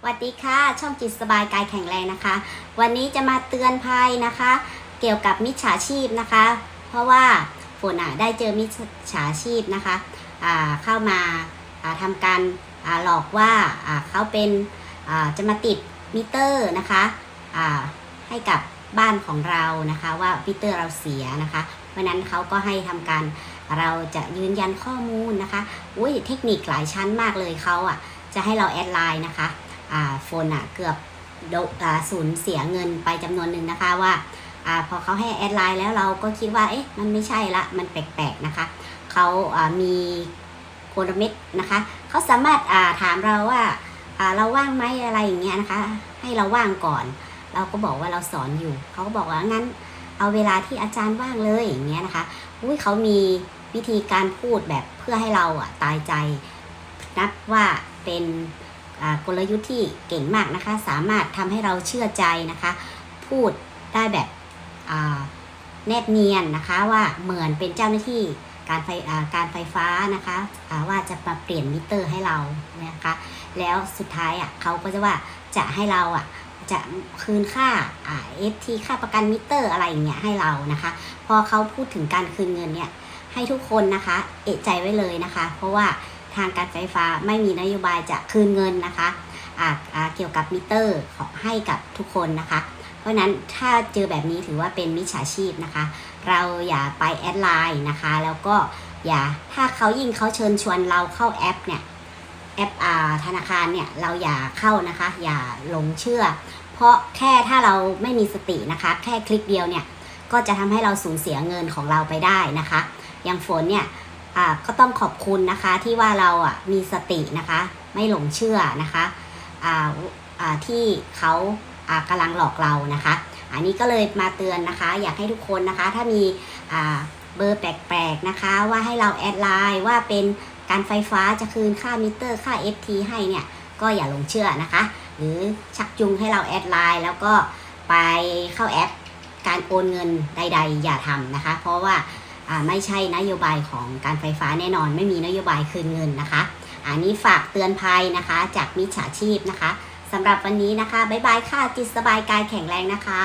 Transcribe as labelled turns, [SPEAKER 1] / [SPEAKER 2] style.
[SPEAKER 1] สวัสดีค่ะช่องจิตสบายกายแข็งแรงนะคะ วันนี้จะมาเตือนภัยนะคะ เกี่ยวกับมิจฉาชีพนะคะ เพราะว่าฝนอะได้เจอมิจฉาชีพนะคะอ่าเข้ามาอ่าทำการอ่าหลอกว่าอ่าเขาเป็นอ่าจะมาติดมิเตอร์นะคะอ่าให้กับบ้านของเรานะคะว่ามิเตอร์เราเสียนะคะเพราะนั้นเขาก็ให้ทำการเราจะยืนยันข้อมูลนะคะอุ้ยเทคนิคหลายชั้นมากเลยเขาอะจะให้เราแอดไลน์นะคะ โฟนอะเกือบโดอ่าสูญเสียเงินไปจำนวนหนึ่งนะคะว่าอ่าพอเขาให้แอดไลน์แล้วเราก็คิดว่าเอ๊ะมันไม่ใช่ละมันแปลกๆนะคะเขาอ่ามีกลเม็ดนะคะเขาสามารถอ่าถามเราว่าอ่าเราว่างไหมอะไรอย่างเงี้ยนะคะ ให้เราว่างก่อน เราก็บอกว่าเราสอนอยู่เขาก็บอกว่างั้น เอาเวลาที่อาจารย์ว่างเลยอย่างเงี้ยนะคะอุ้ยเขามีวิธีการพูดแบบเพื่อให้เราอะตายใจ นับว่าเป็น กลยุทธ์ที่เก่งมากนะคะ สามารถทำให้เราเชื่อใจนะคะ พูดได้แบบแนบเนียนนะคะว่าเหมือนเป็นเจ้าหน้าที่การไฟการไฟฟ้านะคะว่าจะมาเปลี่ยนมิเตอร์ให้เรานะคะ แล้วสุดท้ายอะเขาก็จะว่าจะให้เราอะจะคืนค่าเอ่า FT ค่าประกันมิเตอร์อะไรอย่างเงี้ยให้เรานะคะ พอเขาพูดถึงการคืนเงินเนี่ยให้ทุกคนนะคะ เอะใจไว้เลยนะคะ เพราะว่า ทางการไฟฟ้าไม่มีนโยบายจะคืนเงินนะคะเกี่ยวกับมิเตอร์ขอให้กับทุกคนนะคะ เพราะนั้นถ้าเจอแบบนี้ถือว่าเป็นมิจฉาชีพนะคะ เราอย่าไปแอดไลน์นะคะ แล้วก็อย่าถ้าเขายิ่งเขาเชิญชวนเราเข้าแอปเนี่ยแอปอาธนาคารเนี่ยเราอย่าเข้านะคะ อย่าหลงเชื่อ เพราะแค่ถ้าเราไม่มีสตินะคะ แค่คลิกเดียวเนี่ยก็จะทำให้เราสูญเสียเงินของเราไปได้นะคะ อย่างฝนเนี่ย อ่าก็ต้องขอบคุณนะคะที่ว่าเราอะมีสตินะคะ ไม่หลงเชื่อนะคะอ่าอ่าที่เขาอ่ากำลังหลอกเรานะคะ อันนี้ก็เลยมาเตือนนะคะ อยากให้ทุกคนนะคะ ถ้ามีอ่าเบอร์แปลกๆนะคะ ว่าให้เราแอดไลน์ว่าเป็นการไฟฟ้าจะคืนค่ามิเตอร์ค่า FT ให้เนี่ยก็อย่าหลงเชื่อนะคะ หรือชักจูงให้เราแอดไลน์แล้วก็ไปเข้าแอปการโอนเงินใด ๆ อย่าทำนะคะ เพราะว่าอ่า ไม่ใช่นโยบายของการไฟฟ้าแน่นอน ไม่มีนโยบายคืนเงินนะคะ อันนี้ฝากเตือนภัยนะคะ จากมิจฉาชีพนะคะสำหรับวันนี้นะคะ บ๊ายบายค่ะจิตสบายกายแข็งแรงนะคะ